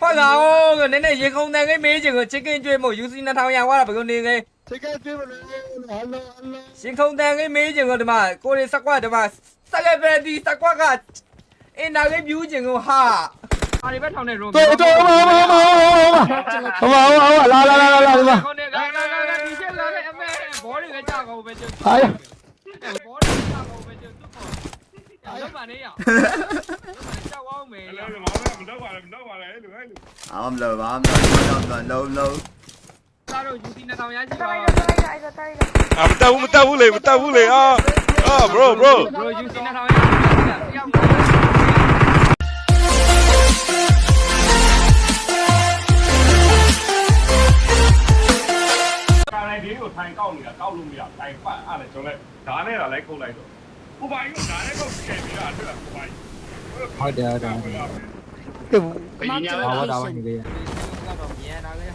ဖွဲ့ကောင်ကနည်းနည်းရေခုံတန်ကိမေးချင်ကိုချစ်ကင်းကျွေးမို့ UC 2000ရဝါတာဘယ်လိုနေလဲထိတ်ကဲကျွေးမလို့ဟယ်လိုဟယ်လိုရှင်ခုံတန်ကိမေးချင်ကိုဒီမှာကိုရီစကွက်ဒီမှာစကပတီစကွက်ကအင်တာကိပြူးချင်ကိုဟာအားဒီဘက်ထောင်နေရုံးတော်တော်ဟောဟောဟောဟောဟောဟောဟောဟောလာလာလာလာလာဒီမှာခေါင်းနဲ့လာလာလာဒီချက်လာတဲ့အမေဘောလေးကကြောက်ကောင်ပဲကျုပ်ဟာရဘောလေး Ờ, ông lừa bà ông lừa lâu lâu. À mình tao mình tao vũ liền mình tao vũ liền à. À bro bro. Cái này đến rồi thành công thì là cao luôn thì là thành quả à này chỗ này. Đá này là lấy câu này rồi. 不把用拿那个给你啊，这个不把。ဟုတ်တယ်ဟုတ်တယ် Location. ဘာဝတာဝင်ကြီး Location.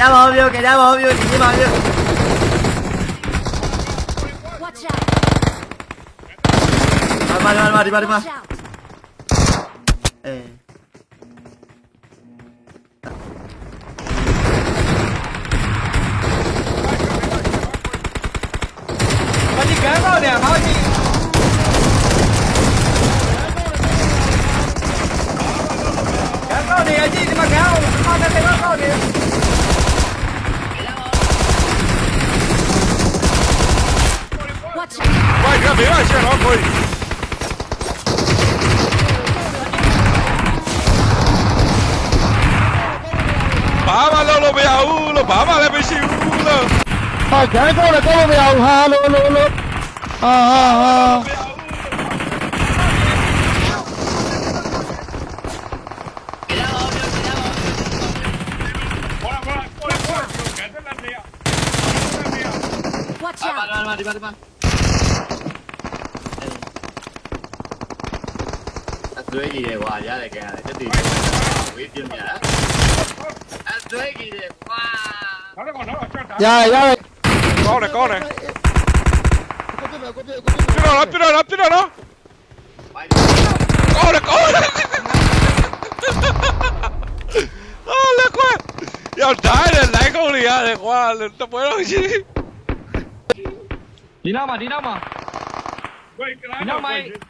加盟 vivo 给加盟 vivo 给你保修我去八零八零八零八你感冒点好你干爆点。弟弟们赶我们他在那边告平安线好可以。爸妈老了不要了，爸妈那边辛了。啊，天哥，来天哥不要哈了。啊啊啊！不要苦。过来过来来来。过来过来。过来。 သွေးကြီးတယ်ကွာရတယ်ကြရတယ်တက်တည်ဝေးပြင်းမြာအသွေးကြီးတယ်ကွာနောက်တော့တော့ချက်တာရရရကောင်းတယ်ကောင်းတယ်ကိုပြကိုပြကိုပြပြတော့လားပြတော့လားပြတော့လားဘိုင်းကောင်းတယ်ကောင်းတယ်အာလက်ကွာရောက်ဓာတ်နဲ့လိုက်ကုန်လေရတယ်ကွာတပွဲတော့ရှိဒီနောက်မှာဒီနောက်မှာဝေးကလာတော့မိုင်းဒါဖလက်ကောင်းနေပြီဒါဝမ်း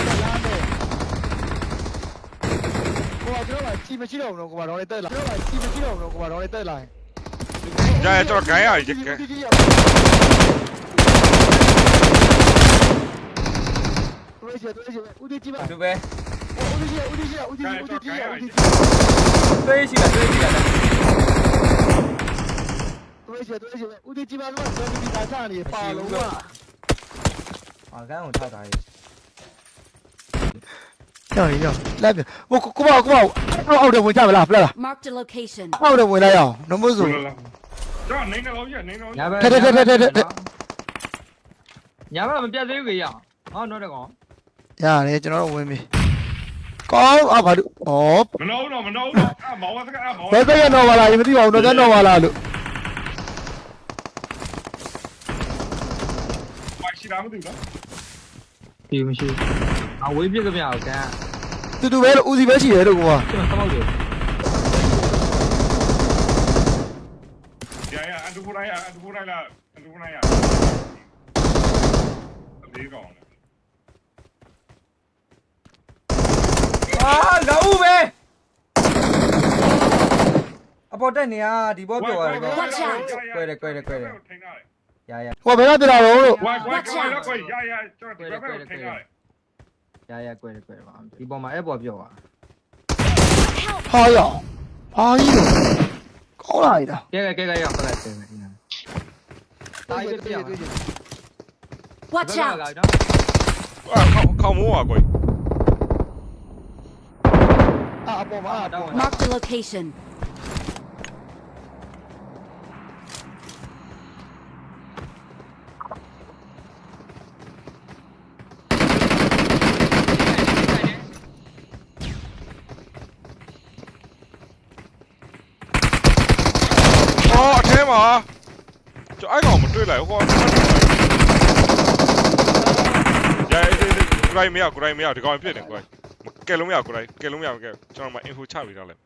过来过来，鸡巴切到，过来过来，来，过来过来，来。来，这边。多危险，多危险，乌迪鸡巴。多危险，多危险，乌迪鸡巴他妈手里打枪的，把龙啊。啊，干我操，打野。 ကြောက်ရကြောက်လက်ပြဟိုကိုပေါ့ကိုပေါ့အောက်တယ်ဝင်ကြမလားဖလက်လား Marked a location. အောက်တယ်ဝင်လိုက်အောင်နမို့ဆိုတော့နေနေလို့ရနေနေလို့ညာဘက်ထက်ထက်ထက်ထက်ထက် ညာဘက်မပြတ်သေးဘူးကြီးရဟောတော့တကောင်ရတယ်ကျွန်တော်တို့ဝင်ပြီကောင်းအောက်ပါလို့ဩမနှောတော့မနှောတော့အမောင်ကကအမောင်ဘယ်သက်ရတော့ပါလားမသိပါဘူးတော့တော့ပါလားလို့မရှိတာမသိဘူးနော်ဒီမရှိ အဝေးပြစ်ကြမြောက်ကန်တူတူပဲလို့ဦးစီပဲရှိတယ်လို့ကွာကျွန်တော်တောက်တယ် Ya ya, anh Phú đây à, anh Phú đây là anh Phú đây à. Đi còn. အာငါဦးပဲအပေါ်တက်နေရဒီဘောပြော်ရတယ်ကွာ Watch out. Quay đây, quay đây, quay đây. ရာရာဟိုဘယ်တော့ပြတာတော့လို့ Quay quay quay đó quay, ya ya, cho nó Quay đây, quay đây, quay đây. ရရရကွဲတယ်ကွဲတယ်ပါဒီပေါ်မှာအဲ့ပေါ်ပြောပါဟာရဘာကြီးလဲကောင်းလာရတာကဲကဲကဲကဲရောက်ခလိုက်တယ်ဒီနာတားရပြအောင် Watch က out! နော်အာခေါခေါမိုးอ่ะကိုအာအပေါ်မှာအပေါ်မှာ Mark the location. အော်အထဲ မှာကျအဲ့ကောင်မတွေ့လိုက်ဟောရဲအေးအေးကိုရိုင်းမရကိုရိုင်းမရဒီကောင်ပြစ်တယ်ကိုရိုင်းကဲလုံးမရကိုရိုင်းကဲလုံးမရကဲကျွန်တော်မှ info ချပေးထားလိုက်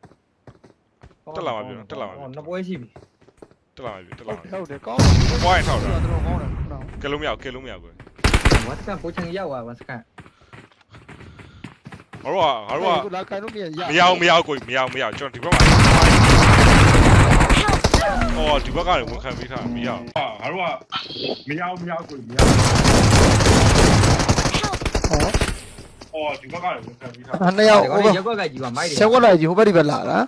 နှစ်ပွဲရှိပြီတက်လာပြီတက်ဟုလာတ်ပြီတယ်ဟုတ်တယ်ကောင်းတယ်ဝိုင်းထောက်တာတော်တော်ကောင်းတယ်ခုနကကဲလုံးမရကဲလုံးမရကိုဝတ်ကန်ကိုချင်ရောက်ပါဝတ်ကန်ငါတို့ကငါတို့ကလာကန်လို့မရရမရအောင်မရအောင်ကိုမရအောင်မရအောင်ကျွန်တော်ဒီဘက်မှာ အော်ဒီဘက်ကနေဝန်ခံပေးထားမရအောင်ဟာငါတို့ကမရအောင်မရအောင်ကိုမရဟောအော်ဒီဘက်ကလည်းဝန်ခံပြီးသားအဲ့နှစ်ယောက်ဒီဟိုကောင်ဘက်ရက်ကွက်ကကြီးပါမိုက်တယ်ချက်ကွက်လိုက်ကြီးဟိုဘက်ဒီဘက်လာတာ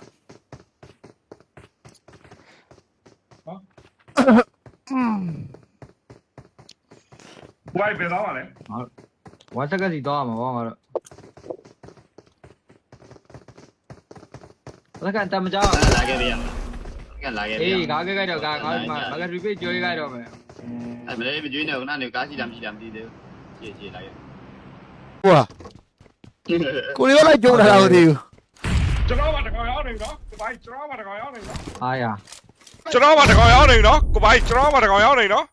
อืมဘိုင်ဘယ်တော့မှလဲဝတ်ကစီတော့မှာဘောငါတို့ဝတ်ကန်တမကြောက်လာခဲ့ပြီ ကလာခဲ့ပြီအေးကားကြိုက်တော့ကားကားမှာမကရီပေးကြွေးကြိုက်တော့မယ်အဲ့မလေးမကျွေးနေခုနကနေကားရှိတာမရှိတာမသိသေးဘူးကြည့်ကြည့်လာခဲ့ဟိုဟာကိုရီးယားလိုက်ကြုံတာလားမသိဘူးကျွန်တော်ကတကောင်ရောက်နေပြီနော်ဒီဘိုင်ကျွန်တော်ကတကောင်ရောက်နေပြီနော်အားရကျွန်တော်မှတကောင်ရောက်နေနော်ကိုပိုင်ကျွန်တော်မှတကောင်ရောက်နေနော်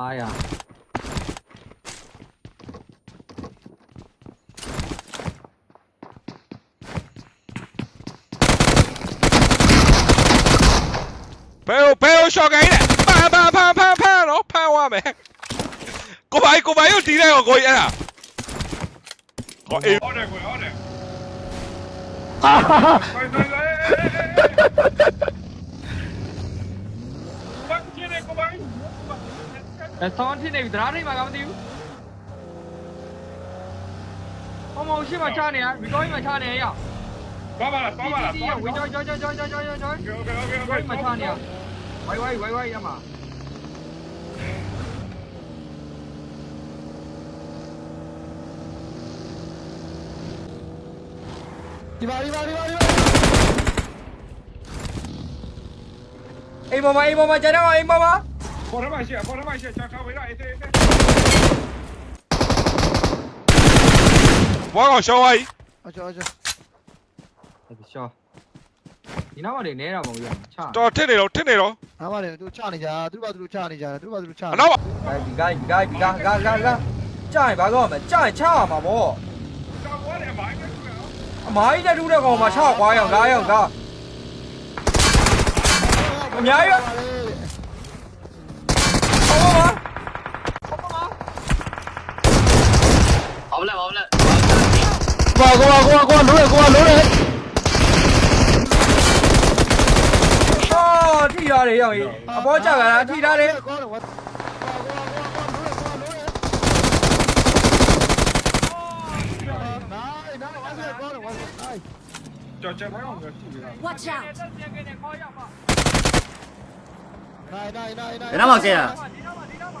အားရ ဘယ်ဘယ်ရှော့ကိုင်းလဲဖန်ဖန်ဖန်ဖန်ဖန်နော်ဖန်သွားမယ်ကိုပိုင်ကိုပိုင်ကိုတီးလိုက်ရောကိုကြီးအဲ့ဒါဟောအေးဟုတ်တယ်ကွဟုတ်တယ်ဟာဟာဟာဘိုင်ဘိုင်ဘတ်ချင်နေကိုဘိုင်အဲဆောင်းထင်းနေပြီတရားထိတ်မှာကမသိဘူးဟောမောရှိမှချနေရရီ bỏ mà, có mà, đi, Wait, wait, wait, wait, wait, wait, wait. Okay, okay, okay. Wait, my turn here. Wait, wait, wait, wait, Emma. Đi vào, đi vào, đi vào, đi vào. Ê mama, ê mama, chạy đâu rồi, ê mama. Bỏ nó bài chị, bỏ nó bài chị, chào chào với lại thế thế. Bỏ rồi show ấy. Ôi trời ơi. 你那玩意儿哪样嘛？呀，差。都听你了，听你了。那玩意儿都差你家，都把都差你家，都把都差。那我。哎，你干，你干，你干，干干干。差你八个没？差你差嘛不？买一点猪肉好吗？差瓜样，干样干。我娘呀！好不嘛？好不嘛？好不嘞，好不嘞。过来，过来，过来，过来，过， မ်ပေါ်မှာပေါ်ရမရှိပေါ်ရမရှိချာထားဝေးရအေးအေးဘွားကောင်ရှော့သွားပြီအချောအချောဒီရှောဒီနောက်မှ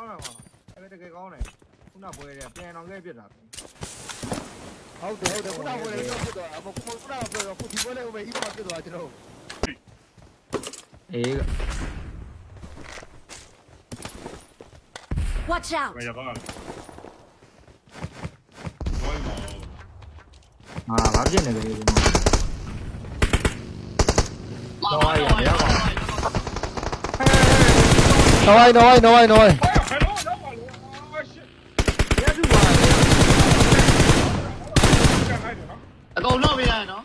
ခုနပွဲတယ်ပြန်အောင်ခဲ့ပြစ်တာဟုတ်တယ်ဟုတ်တယ်ခုနကဝယ်လို့ဖြစ်သွားအမခုခုနကပြောတော့ခုဒီပွဲလေးဟိုပဲဤမှာဖြစ်သွားကျွန်တော်အေး Watch out! ဘယ်ရောက်တော့လဲဘိုင်မောဟာဘာဖြစ်နေလဲဒီမှာတော့ရရရပါနော်ဝိုင်းနော်ဝိုင်းနော်ဝိုင်းနော်ဝိုင်း ဘယ်တော့တော့ပါလို့အာရှစ် ရသူပါ ကျန်လိုက်တယ်နော် အကုန်တော့ပြရနော်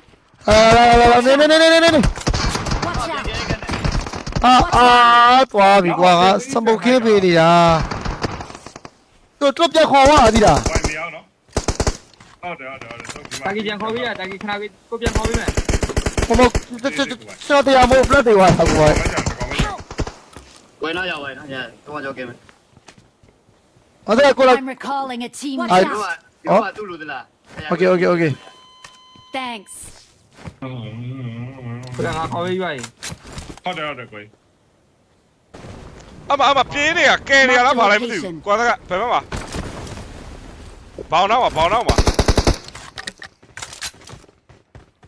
အာလာလာနေနေနေနေနေနေ Watch ကဲ out! ကဲကဲအာအာသွားပြီကွာငါစမုတ်ခင်းပေးနေတာတို့တော့ပြခေါ်သွားသည်လားဝိုင်းမရအောင်နော်ဟုတ်တယ်ဟုတ်တယ်ဟုတ်တယ်ဒီမှာတာကြီးပြန်ခေါ်ပြီးရတာကြီးခဏပြီးကိုပြန်ခေါ်ပြီးမယ်ဘမစောတရားမို့ပလက်တွေဝါကွာဘာကြံကောင်းမလဲဝယ်တော့ရဝယ်တော့ရတော့ကြောက်ကဲမယ်အဲ့ဒါကိုလာ I'm recalling a team. I- Watch ဒီ out! မှာဒီမှာတူလို့သလား Okay okay okay Thanks. ဘယ်ငါခေါ်ပြီးရွာရင်ဟုတ်တယ်ဟုတ်တယ်ကိုကြီးအမအမပြင်းနေရကဲနေရလားဘာလဲမသိဘူးကွာတကဘယ်မှာပါဘောင်းတော့ပါဘောင်းတော့ပါ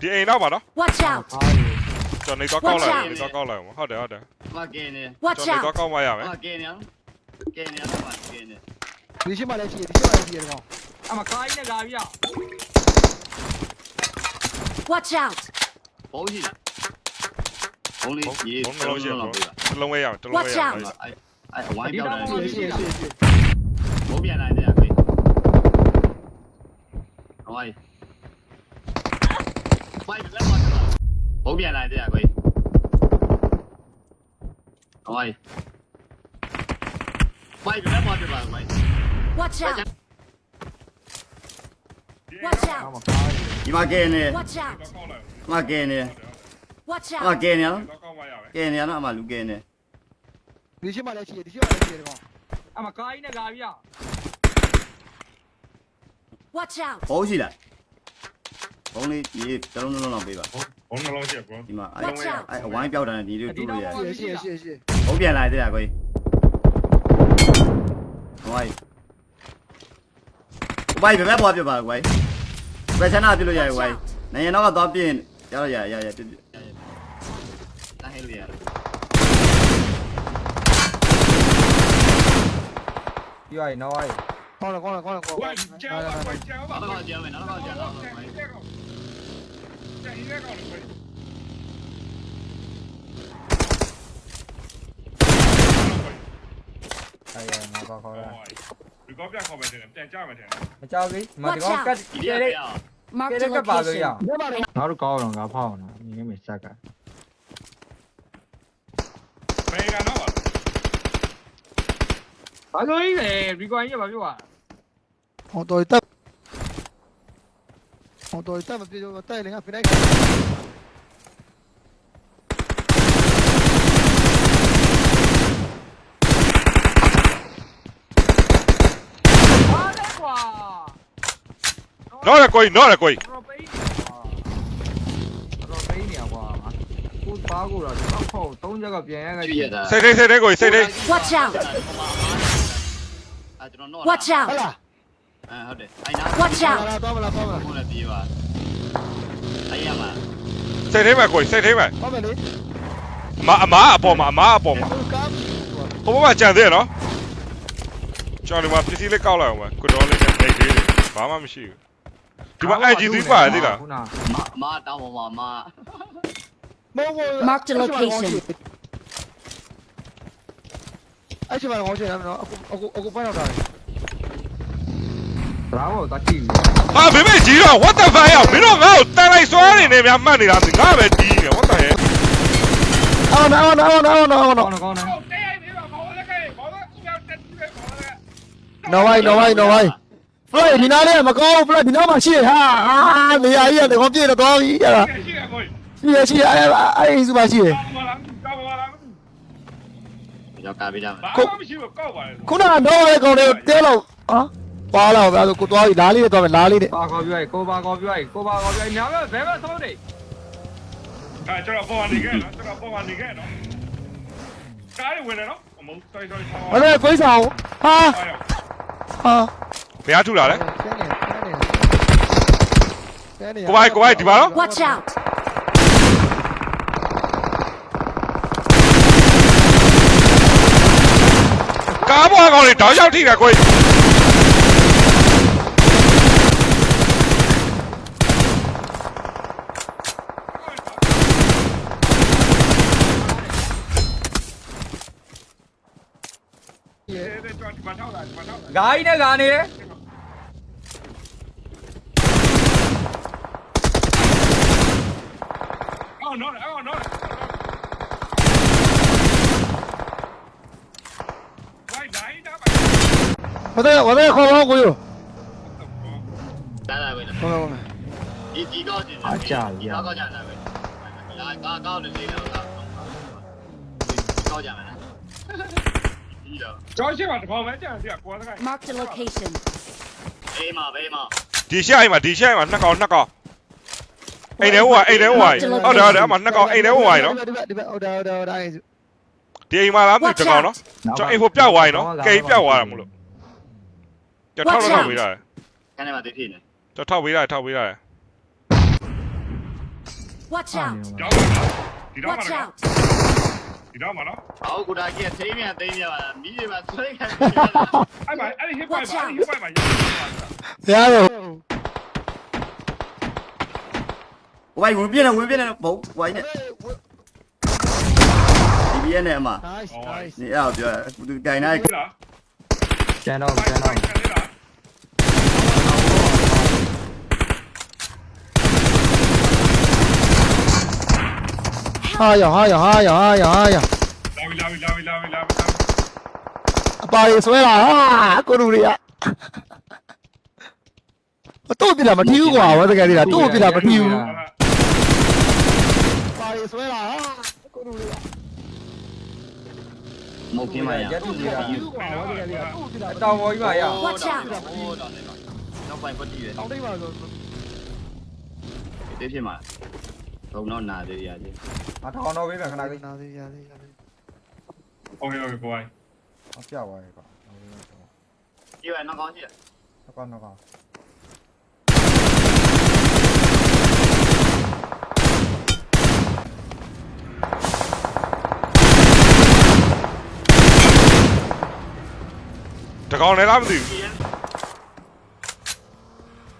ဒီအိမ်တော့ပါနော် Watch out! ကျွန်တော်နေတော့ကောက်လိုက်နေတော့ကောက်လိုက်ဟုတ်တယ်ဟုတ်တယ်မကဲနေ Watch ကျွန်တော်နေတော့ out! ကောက်မရမယ်မကဲနေကဲနေတော့မကဲနေဒီရှိမှလည်းရှိတယ်ဒီရှိမှလည်းရှိတယ်ကောင်အမကားကြီးနဲ့လာပြီးရ Watch out! ဘုံကြီးဘုံလေးရေဘုံနှလုံးရှိတော့တော့ပြပါတစ်လုံးဝဲရမယ်တစ်လုံးဝဲရမယ်အဲ့အဲ့ဝိုင်းပြောင်းတယ်ရှိရှိရှိရှိဘုံပြန်လာတယ်ကွေးဟိုင်းဝိုင်းလက်မတ်ဘုံပြန်လာတယ်ကွေးဟိုင်းဝိုင်းလက်မတ်ပါကွေး Watch out! Watch အ out! မကားကြီးဒီမှာကဲနေ Watch out! ကောက်လိုက်မကဲနေ Watch မ out! ကဲနေနော်တော့ကောက်မရမယ်ကဲနေနော်အမလူကဲနေဒီရှိမှလည်းရှိတယ်ဒီရှိမှလည်းရှိတယ်ကောင်အမကားကြီးနဲ့လာပြီးရ Watch out! ဘုံရှိလားဘုံလေးရေတလုံးလုံးလောက်ပေးပါဘုံနှလုံးရှိကောဒီမှာအဲ့အဲ့ဝိုင်းပြောက်တာနဲ့ဒီလိုတူလို့ရရှိရှိရှိရှိဘုံပြန်လာတဲ့ကွေးဟိုင်း ဘိုင်ဘယ်ဘက်ပေါ်ပြပါကွေးဘယ်ချနာပြလို့ရကွေးနိုင်တော့ကတော့ပြင်းရရရရရပြပြတာဟဲလို့ရရွာရင်တော့ရင်ကောင်းတယ်ကောင်းတယ်ကောင်းတယ်ကောင်းဝိုင်းကျန်ပါဝိုင်း ကျန်ပါတော့ကြောင်းမယ်နော်တော့ကြောင်းတော့ကျန်ရကောကျန်ရကောကိုကြီးအဲ့ရငါခေါ်ခေါ်တာဒီကောပြခေါ်မယ်တယ်ပြန်ကြမယ်တယ်မကြောက်ကြီးမဒီကောင်ကတ်ဒီကျဲရတဲ့ရ Mark ကျဲ the တဲ့ကပါလို့ရ location. ဘယ်မှာလဲငါတို့ကောင်းတော့ငါဖောက်အောင်နေနေမစက်ကဘယ်ကတော့ဘာလို့ကြီးလဲဒီကောင်ကြီးကဘာပြောอ่ะဟောတော်တက်ဟောတော်တက်မပြေတော့တိုက်လည်းငါဖိလိုက် ဘာလဲကွာ နော်ရကိုကြီးနော်ရကိုကြီးရောပိန်းရောပိန်းနေကွာကိုပါကိုတော့တော့ခေါက်သုံးချက်ကပြန်ရခဲ့ကြည့်ရတာစိတ်ထိတ်စိတ်ထိတ်ကိုကြီးစိတ်ထိတ် Watch out! အဲ့ကျွန်တော် Watch ဟ out! လားအဲဟုတ်တယ်အဲ့နာ Watch လာ out! လာတော့မလားတော့မလားဘုံလည်းပြေးပါအဲ့ရမှာစိတ်ထိတ်မဲ့ကိုကြီးစိတ်ထိတ်မဲ့တော့မယ်လေမအမအပေါ်မှာအမအပေါ်မှာဟိုကားဟိုဘက်မှာကြံသေးရနော်ကျွန်တော်ဒီမှာပစ္စည်းလေးကောက်လိုက်အောင်မယ်ကိုတော်လေးနဲ့ဒိတ်လေးဘာမှမရှိဘူး ဒီမှာ IGC ပါတယ်သိလားခုနမမတောင်းပါမမမောမော Mark the location. အဲ့ချိန်မှာကောင်းချင်တယ်နော်အခုအခုအခုပိုင်းတော့တာဘာလို့တတိဟာဘေဘေကြီးတော့ what the fuck ရောက်မင်းတို့ငါ့ကိုတန်လိုက်စွာနေနေများမှတ်နေတာငါပဲတီးနေ what the heck အော်နော်နော်နော်နော်နော်ကောင်းတယ်ကောင်းတယ်ဟုတ်တယ်ပြီပါ ဘောလည်းခဲ့ဘောလည်းကြောက်တက်ပြီဘောလည်းနော်ဝိုင်းနော်ဝိုင်းနော်ဝိုင်းဖလိုက်ဒီနားလေးမကောင်းဖလိုက်ဒီနားမှာရှိရဟာအာနေရာကြီးကတော့ပြည့်တော့ပြီအဲ့ဒါရှိရကိုရှိရရှိရအဲ့အဲ့ဒီမှာရှိရကောက်ပါလားကောက်ပါလားကြောက်ကပြေးကြမယ်ဘာမှမရှိဘူးကောက်ပါလေခုနကတော့ရဲ့ကောင်လေးတဲလို့ဟာပါလာဗျာဆိုကိုသွားပြီလားလေးနဲ့သွားမယ်လားလေးနဲ့ပါခေါ်ပြောရကိုပါခေါ်ပြောရကိုပါခေါ်ပြောရညာဘယ်ဘယ်ဘက်သုံးနေဒါကျွန်တော်ပေါ်နေခဲ့နော်ကျွန်တော်ပေါ်နေခဲ့နော်ကားရဝင်နေနော်အမုန်းတော်တော်ဆောင်းမလေးခွေးဆောင်ဟာဟာ ဘယ်အထူလာလဲကျန်နေကျန်နေကိုပိုင်ကိုပိုင်ဒီပါနော် Watch out! ကားပေါ်ကောင်လေးတောက်ရောက်ထိတာကိုကြီးတယ်တယ်ကျွန်တော်ဒီမှာထောက်တာဒီမှာထောက်တာဂိုင်းနဲ့ on, on, on, on. 我在我在后方鼓有。来来，喂了。过来过来。你几高级？啊，加一。高高加来喂。来高高的这个高。高加来。找些吧，跑门这样这样，过来。Mark the location。A 嘛，A 嘛。底下一把，底下一把，那个那个。 အိမ်ထဲဝင်အိမ်ထဲဝင်ဟုတ်တယ်ဟုတ်တယ်အမနှစ်ကောင်အိမ်ထဲဝင်ဝင်နော်ဒီဘက်ဒီဘက်ဟုတ်တယ်ဟုတ်တယ်ဟုတ်တယ်ဒီအိမ်မှာလားမသိဘူးတစ်ကောင်နော်ကျွန်တော်အိမ်ဟိုပြောက်သွားရင်နော်ကဲပြောက်သွားတာမလို့ကျွန်တော်ထောက်တော့ထောက်ပေးရတယ်ခန်းထဲမှာတိဖြစ်နေကျွန်တော်ထောက်ပေးရတယ်ထောက်ပေးရတယ် Watch out ဒီတော့မှာဒီတော့မှာနော်ဒီတော့မှာနော်အော်ကိုဒါကြီးကသိမ်းမြန်သိမ်းမြန်ပါလားမိရပါဆွဲခံအဲ့မှာအဲ့ဒီဟစ်ပိုက်မှာအဲ့ဒီဟစ်ပိုက်မှာရပါဗျာတော့ င်နေပြီလားကျန်တော့ကျန်တော့ခံနေလားဟာရဟာရဟာရဟာရဟာရလာပြီလာပြီလာပြီလာပြီလာပြီအပါရီဆွဲလာဟာကိုလူတွေကတော့ပြလာမထီးဘူးကွာဝတ်တကယ်လေးလားတော့ပြလာမထီးဘူး ပါရီဆွဲလာဟာကိုလူတွေက မဟုတ်ကင်းပါရ ရက်တူကြီးတာ ထီးဘူးကွာဝတ်တကယ်လေးလားတော့ပြလာ တောင်ပေါ်ကြီးမှာရ Watch out နောက်ပိုင်းပတ်တည်ရ တောင်းတိတ်ပါဆို တေးဖြစ်မှာဘုံတော့နာသေးရသေး အထောင်တော့ပေးမယ်ခဏလေး နာသေးရသေးရသေး โอเคโอเคကိုယ် အပြောက်သွားပြီကွာ ဒီဝဲနောက်ကောင်းရှိရ အကောင်းတော့ကောင်း တကောင်လည်းလားမသိဘူး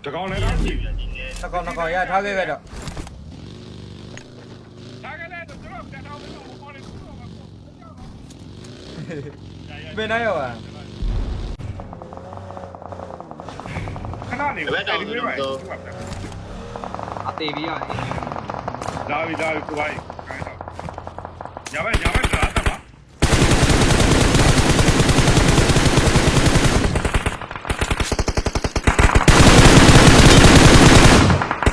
တကောင်လည်းလားကြည့်အကောင်းတော့ကောင်းရထားခဲ့ခဲ့တော့ဒါကလည်းကျွန်တော်တက်တော့လို့ခေါ်နေတယ်ဘယ်နိုင်ရောခဏနေပဲဒီလိုပဲအသေးပြီးရတယ်လာပြီလာပြီကိုယ်ခိုင်းတော့ညာဘက်ညာဘက်လာ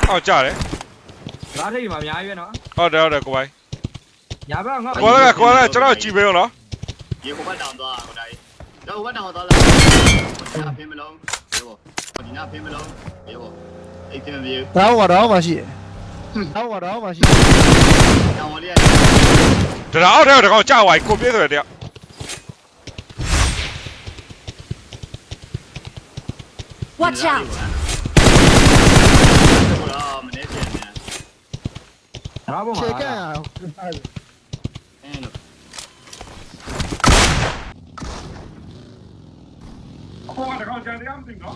အော်ကြားတယ်လားထိတ်မှာအများကြီးပဲနော်ဟုတ်တယ်ဟုတ်တယ်ကိုပိုင်ညာဘက်ငါကိုလည်းကိုလည်းကျွန်တော်ကြည့်ပေးဦးနော်ရေဟိုဘက်တောင်သွားဟိုတိုင်းတော့ဟိုဘက်တောင်သွားလားဖင်းမလုံးရေဘောဒီနာဖင်းမလုံးရေဘောအိတ်တင်ပြေတော့ကတော့မှရှိတယ်တော့ကတော့မှရှိတယ်တောင်ဝလေးရတရာအောက်ထဲတကောင်ကြာသွားပြီကိုပြေးဆိုရတဲ့ Watch out! ဟိုတော့မနေပြန်ပြန် ဒါပေါ်ခြေမှာကန့်ရအောင်အင်းလို့ဟိုကတကောင်ကြံတရားမသိနော်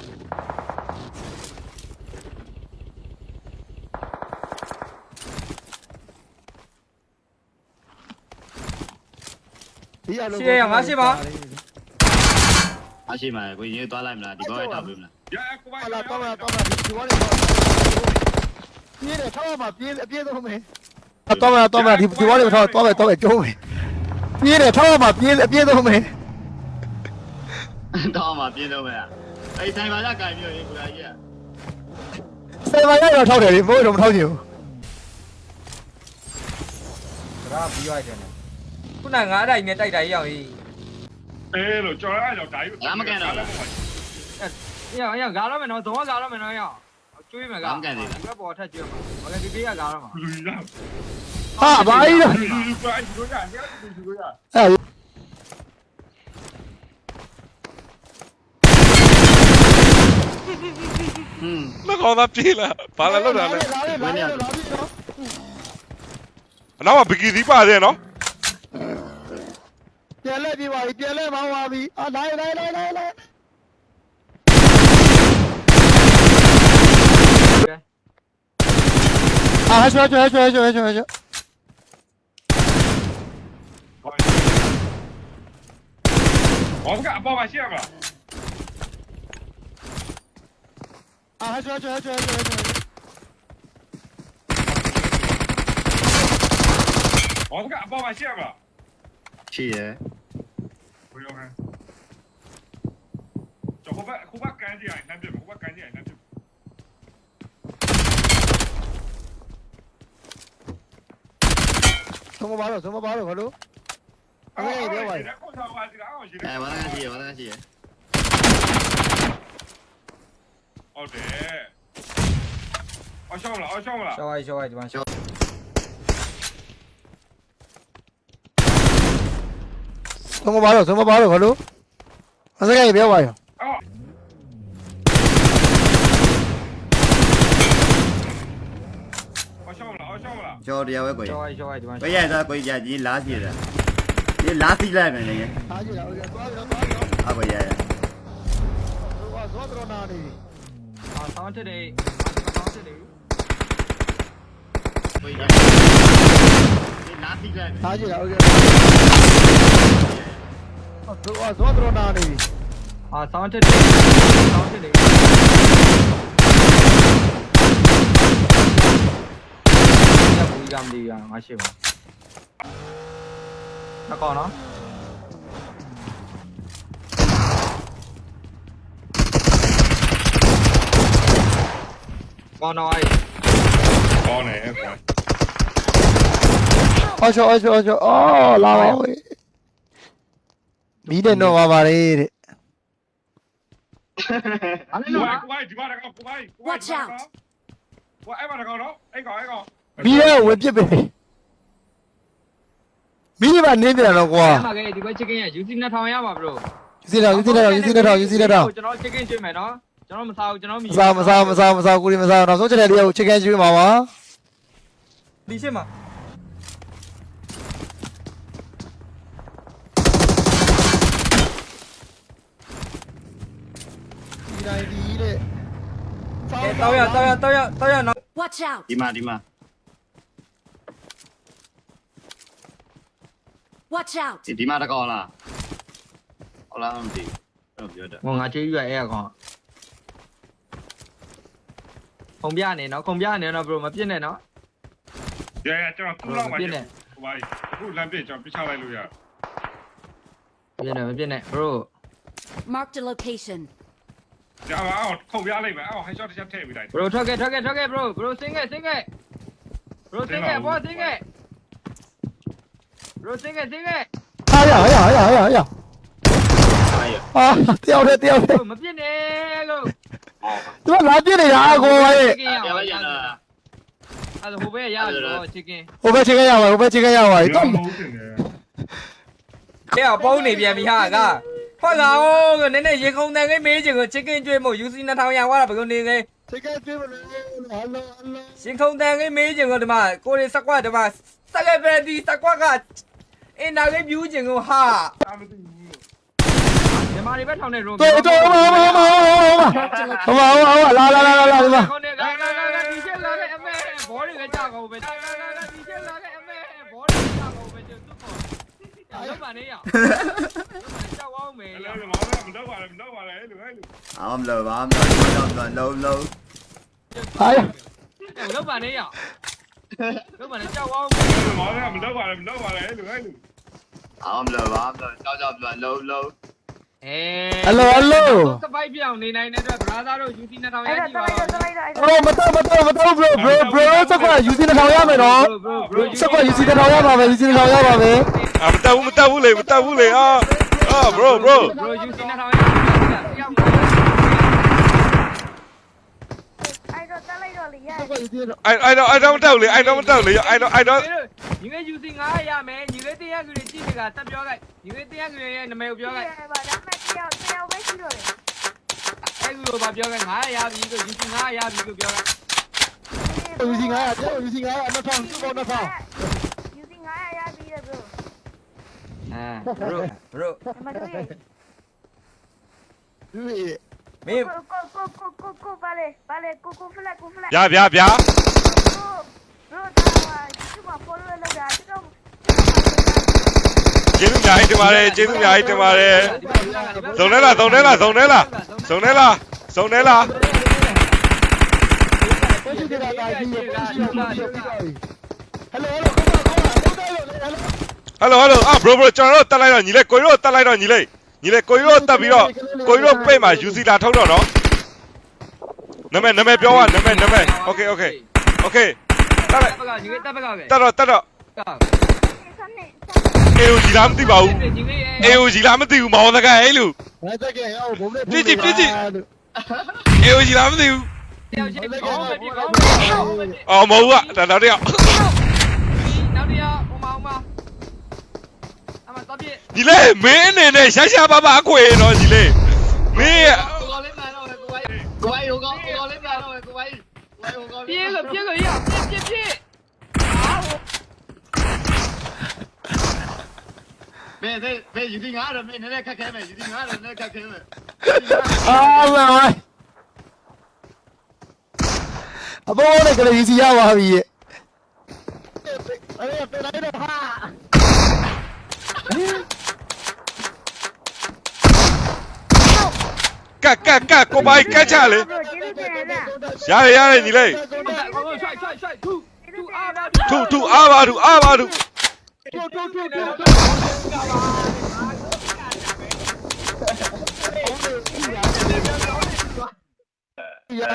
ဒီအလုံးအရှိမကိုရေသွားလိုက်မလားဒီဘောရတောက်ပြီမလားရကိုယ်ဟာလာ တော့တော့ဒီဘောလေးပြေးတယ်ထောက်မှာပြေးအပြေးဆုံးမယ်တော့မယ်တော့မယ်ဒီဒီဘောလေးထောက်တော့မယ်တော့မယ်ကျုံးမယ်ပြေးတယ်ထောက်မှာပြေးအပြေးဆုံးမယ်တော့မှပြင်းတော့မယ်အဲ့ဆိုင်ပါကြကင်ပြီးရေကိုလာကြီးစေပါရတော့ထောက်တယ်ဒီဘိုးတော့မထောက်ချင်ဘူးဒါပြီးသွားတယ်ခုနငါးတိုင်နဲ့တိုက်တာရအောင်ကြီးအဲလို့ကြော်ရအောင်ဒါယူရအောင်ရဂါရမယ်နော်သုံးဂါရမယ်နော်ရအောင် ကျွေးမယ်ကဒီဘက်ပေါ်ထက်ကျွေးမှာမကဒီပေးကဂါရမှာလူရဟာဘာကြီးတော့လူလူကိုအဲ့ဒီလိုရညလူလူရအဲ့ဟွန်းလက်ကောင်သားပြေးလာဘာလဲလောက်တာလဲလာလာလာလာပြီနော်အနောက်မှာဘီကီဒီပါတယ်နော်ပြန်လဲပြေးပါပြီပြန်လဲမောင်းပါပြီအာလိုက်လိုက်လိုက်လိုက် လိုက်အာဟဲ့ချွဲချွဲချွဲချွဲချွဲချွဲဩဘောစကအပေါ်မှာရှိရမလားအာဟချွတ်ချွတ်ချွတ်ချွတ်ချွတ်ဘောစကအပေါ်မှာရှိရမလားရှိရယ်ဘယ်လိုလဲကျွန်တော်ဘက်ခုဘက်ကန် ကြည့်ရင်နှမ်းပြခုဘက်ကန်ကြည့်ရင်နှမ်းပြသုံးမပါတော့သုံးမပါတော့ဘာလို့အမေပြောပါကိုဆောင်ပါစီလားအောင်ရှိတယ်အဲဝါသားရှိရယ်ဝါသားရှိရယ်ဟုတ်တယ်အော်ရှောင်းလားအော်ရှောင်းလား ရှောက်ရိုက်ရှောက်ရိုက်ဒီမှာရှောက် သုံးမပါတော့သုံးမပါတော့ဘာလို့အစကကြီးပြောပါရော အော်အော်ရှောင်းလားအော်ရှောင်းလား ကျော်တရားပဲကိုရရှောက်ရိုက်ရှောက်ရိုက်ဒီမှာကိုရသားကိုရကြီးလားစီရတာဒီလားစီလိုက်မယ်လေအားကြည့်တာဟုတ်ကဲ့သွားရောသွားရောအကိုရရသွားသွားတော့နာနေအာဆောင်းထစ်တယ်ဆောင်းထစ်တယ်ကိုရဒီလားစီလိုက်အားကြည့်တာဟုတ်ကဲ့သွားသွားတော့နာနေအာဆောင်းထစ်တယ်ဆောင်းထစ်တယ် gam gì à, ngoài chịu à? nó còn nó con rồi con này em rồi ôi trời ôi trời ôi trời ô lao ôi bí đen nó vào vào đây đấy Watch out! Watch out! Watch out! Watch out! Watch! Watch out မီးနဲ့ဝင်ပြစ်ပဲမီးနဲ့နေပြန်တော့ကွာအဲ့မှာကဒီဘက် chicken ရ UC 2000ရပါ bro ယူစီတော့ယူစီတော့ယူစီတော့ယူစီတော့ကျွန်တော် chicken ကျွေးမယ်နော်ကျွန်တော်မစားဘူးကျွန်တော်မမစားမစားမစားမစားကိုရီမစားတော့ဆုံးချက်လေးကိုချစ်ကန်ကျွေးမှာပါဒီရှင်းမှာဒီတိုင်းဒီတဲ့အဲတောက်ရတောက်ရတောက်ရတောက်ရနော် Watch out! ဒီမှာဒီမှာ Watch out! ဒီဒီမှာတကောလားဟုတ်လားမသိဘူးပြောတယ်ငငါချေးရွအဲ့ကောင်ခုံပြနေနော်ခုံပြနေနော် bro မပြစ်နဲ့နော်ရရကျွန်တော်သူ့လောက်မှာပြစ်နဲ့ကိုဘိုင်အခုလမ်းပြကျွန်တော်ပြချလိုက်လို့ရပြစ်နဲ့မပြစ်နဲ့ bro Marked a location. ရပါအောင်ခုံပြလိုက်မယ်အောင်ဟိုင်းရှော့တစ်ချက်ထည့်ပြီးလိုက် bro ထွက်ခဲ့ထွက်ခဲ့ထွက်ခဲ့ bro bro စင်းခဲ့စင်းခဲ့ bro စင်းခဲ့ဘောစင်းခဲ့ bro စင်းခဲ့စင်းခဲ့ဟာရဟာရဟာရဟာရအဲ့ရအာတယောက်တည်းတယောက်တည်း bro မပြစ်နဲ့လို့သူကလာပြစ်နေတာအကိုရဲ့ chicken ရအောင်အဲ့ဒါဟိုဘက်ရတော့ chicken ဟိုဘက်ချစ်ကန်ရပါဟိုဘက်ချစ်ကန်ရပါဒီတော့မဟုတ်တင်တယ်တဲ့ပုံးနေပြန်ပြီဟာကဟုတ်ကောင်ကနည်းနည်းရေခုံတန်လေးမေးချင်ကို chicken ကျွေးမို့ UC 2000ရသွားတာဘယ်လိုနေလဲချစ်ကန်ကျွေးမလို့ဟယ်လိုဟယ်လိုရှင်ခုံတန်လေးမေးချင်ကိုဒီမှာကိုရီစကွက်ဒီမှာစကပယ်ဒီစကွက်က အင်တာလေးပြူးချင်ကိုဟာအားမသိဘူးမြန်မာတွေပဲထောင်နေရုံတော်တော်ဟမဟမဟမဟမဟမဟမလာလာလာလာဒီမှာခေါင်းနဲ့ဂါဂါဂါဂါဒီချက်လာတဲ့အမဲဘောတွေကကြောက်ကောပဲဂါဂါဂါဂါဒီချက်လာတဲ့အမဲဘောတွေကကြောက်ကောပဲသူ့ကောလောက်ပါနေရကြောက်အောင်မယ်အဲ့ရလိုမဟုတ်ဘူးမတော့ပါနဲ့မတော့ပါနဲ့အဲ့လိုအဲ့လိုအောင်မလို့ဘာမလို့တော့တော့လုံးလုံးဟာရလောက်ပါနေရလောက်ပါနေကြောက်အောင်အဲ့လိုမဟုတ်ဘူးမတော့ပါနဲ့မတော့ပါနဲ့အဲ့လိုအဲ့လို အောင်မလို့ဘာမလို့ကြောက်ကြောက်ပြလုံးလုံးအဲဟယ်လိုဟယ်လိုစပိုက်ပြောင်းနေနိုင်တဲ့အတွက် brother တို့ UC 2000ရကြည့်ပါဘရိုမတော်မတော်မတော် bro bro bro စကွာယူစီတစ်ထောင်ရမယ်နော်စကွာယူစီတစ်ထောင်ရပါမယ်ယူစီတစ်ထောင်ရပါမယ် အာမတက်ဘူးမတက်ဘူးလေမတက်ဘူးလေအာအာ bro bro bro UC 2000ရကြည့်ပါရောက်ပါ အဲ့တော့တက် လိုက်တော့လေရစကွာယူစီတစ် I I don't I don't တက်ဘူးလေ I don't မတက်ဘူးလေ I don't I don't ညီလေး UC 900ရမယ်ညီလေးတရားကူတွေကြည့်နေတာတက်ပြောလိုက်ညီလေးတရားကူရဲ့နာမည်ကိုပြောလိုက်ရပါဒါမဲ့တယောက်တယောက်ပဲရှိတော့တယ်အဲ့ကူလိုပါပြောလိုက်900ရပြီလို့ UC 900ရပြီလို့ပြောလိုက်ယူစီ900ကျော်ယူစီ900 2000စကွာ2000ယူစီ900ရပြီလေ bro အဲ bro bro ဒီမှာတို့ရယူရီ မင်းကိုကိုကိုကိုကိုကိုပါလေပါလေကိုကိုဖလက်ကိုဖလက် ဗျာဗျာဗျာ bro ဒါကဒီက follow လောက်တာဒီတော့ကျေးဇူးများကြီးတင်ပါတယ်ကျေးဇူးများကြီးတင်ပါတယ်ဇုံထဲလားဇုံထဲလားဇုံထဲလားဇုံထဲလားဇုံထဲလားကိုရှိတဲ့ကာကြီးကိုရှိတဲ့ကာကြီးဟယ်လိုဟယ်လိုကောကောကောဟယ်လိုဟယ်လိုဟယ်လိုအာ bro bro ကျွန်တော်တို့တက်လိုက်တော့ညီလေးကိုကြီးတို့တက်လိုက်တော့ညီလေး ညီလေးကိုကြီးတို့တက်ပြီးတော့ကိုကြီးတို့ပိတ်မှာ UC လာထုတ်တော့နော်နာမည်နာမည်ပြောပါနာမည်နာမည် Okay okay okay တက်လိုက်ဘက်ကညီလေးတက်ဘက်ကပဲတက်တော့တက်တော့三内 AOG လားမသိပါဘူး ညီလေး AOG လားမသိဘူးမောင်တကယ်လို့ငါတက်ကရောဘုံနဲ့ AOG လားမသိဘူးတယောက်ရှိပြီကောင်းမယ်ဒီကောင်းမယ်အော်မဟုတ်ကဒါတော့တယောက်နောက်တစ်ယောက်ဟိုမှာဟိုမှာ အမတော့ပြည့်ညီလေးမင်းအနေနဲ့ရှာရှာပါပါအခွေတော့ညီလေးမင်းရဲ့ကိုကောလေးနိုင်တော့ကိုဝိုင်းကိုဝိုင်းဟိုကောကိုကောလေးနိုင်တော့ကိုဝိုင်းကိုဝိုင်းဟိုကောပြေးလို့ပြေးလို့ရပြေးပြေးပြေးအာဟိုဘယ်ဘယ်ဘယ်ယူဒီငါတော့မင်းနည်းနည်းခက်ခဲမယ်ယူဒီငါတော့နည်းနည်းခက်ခဲမယ်အာမန်အဘောနဲ့ကလေးစီရပါပြီရဲ့အဲ့ဒါပြန်လိုက်တော့ဟာ ကတ်ကတ်ကတ်ကိုပိုင်ကတ်ချလေ bro ကျေးဇူးတင်ရတာရတယ်ရတယ်ညီလေးကောင်းကောင်းဆိုင်ဆိုင်ဆိုင်သူသူအားပါထူထူအားပါထူအားပါထူတူတူတူတူတူ